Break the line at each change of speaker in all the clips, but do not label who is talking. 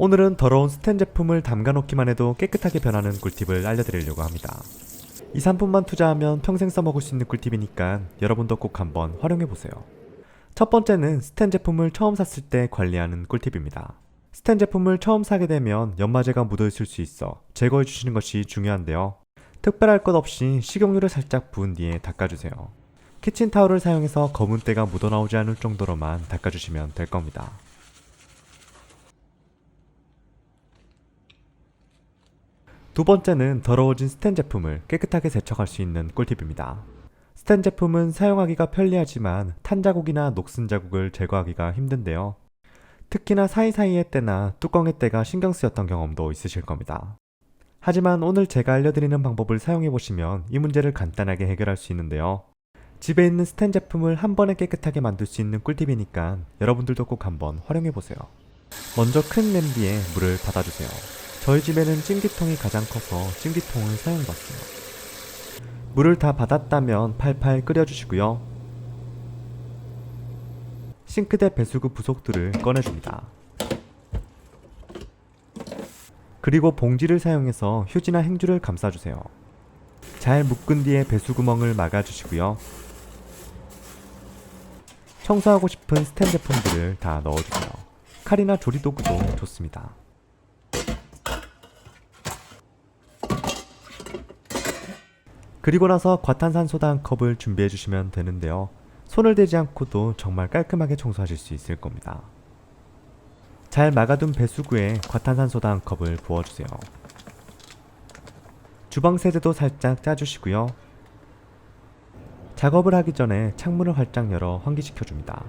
오늘은 더러운 스텐 제품을 담가 놓기만 해도 깨끗하게 변하는 꿀팁을 알려드리려고 합니다. 이 상품만 투자하면 평생 써먹을 수 있는 꿀팁이니까 여러분도 꼭 한번 활용해보세요. 첫 번째는 스텐 제품을 처음 샀을 때 관리하는 꿀팁입니다. 스텐 제품을 처음 사게 되면 연마제가 묻어있을 수 있어 제거해 주시는 것이 중요한데요. 특별할 것 없이 식용유를 살짝 부은 뒤에 닦아주세요. 키친타올을 사용해서 검은 때가 묻어나오지 않을 정도로만 닦아주시면 될 겁니다. 두 번째는 더러워진 스텐 제품을 깨끗하게 세척할 수 있는 꿀팁입니다. 스텐 제품은 사용하기가 편리하지만 탄 자국이나 녹슨 자국을 제거하기가 힘든데요. 특히나 사이사이의 때나 뚜껑의 때가 신경 쓰였던 경험도 있으실 겁니다. 하지만 오늘 제가 알려드리는 방법을 사용해 보시면 이 문제를 간단하게 해결할 수 있는데요. 집에 있는 스텐 제품을 한 번에 깨끗하게 만들 수 있는 꿀팁이니까 여러분들도 꼭 한번 활용해 보세요. 먼저 큰 냄비에 물을 받아주세요. 저희 집에는 찜기통이 가장 커서 찜기통을 봤어요. 물을 다 받았다면 팔팔 끓여주시고요. 싱크대 배수구 부속들을 꺼내줍니다. 그리고 봉지를 사용해서 휴지나 행주를 감싸주세요. 잘 묶은 뒤에 배수구멍을 막아주시고요. 청소하고 싶은 스텐 제품들을 다 넣어주세요. 칼이나 조리도구도 좋습니다. 그리고 나서 과탄산소다 한 컵을 준비해 주시면 되는데요. 손을 대지 않고도 정말 깔끔하게 청소하실 수 있을 겁니다. 잘 막아둔 배수구에 과탄산소다 한 컵을 부어주세요. 주방 세제도 살짝 짜주시고요. 작업을 하기 전에 창문을 활짝 열어 환기시켜줍니다.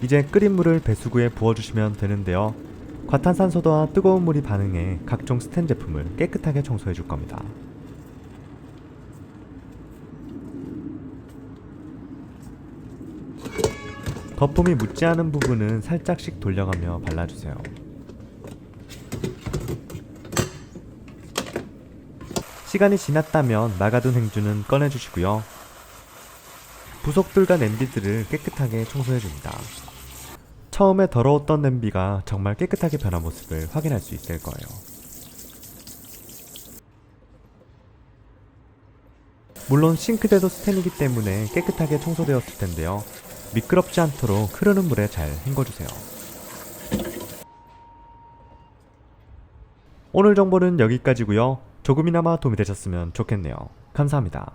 이제 끓인 물을 배수구에 부어주시면 되는데요. 과탄산소도와 뜨거운 물이 반응해 각종 스텐 제품을 깨끗하게 청소해 줄 겁니다. 거품이 묻지 않은 부분은 살짝씩 돌려가며 발라주세요. 시간이 지났다면 막아둔 행주는 꺼내주시고요. 부속들과 냄비들을 깨끗하게 청소해줍니다. 처음에 더러웠던 냄비가 정말 깨끗하게 변한 모습을 확인할 수 있을 거예요. 물론 싱크대도 스텐이기 때문에 깨끗하게 청소되었을 텐데요. 미끄럽지 않도록 흐르는 물에 잘 헹궈주세요. 오늘 정보는 여기까지고요. 조금이나마 도움이 되셨으면 좋겠네요. 감사합니다.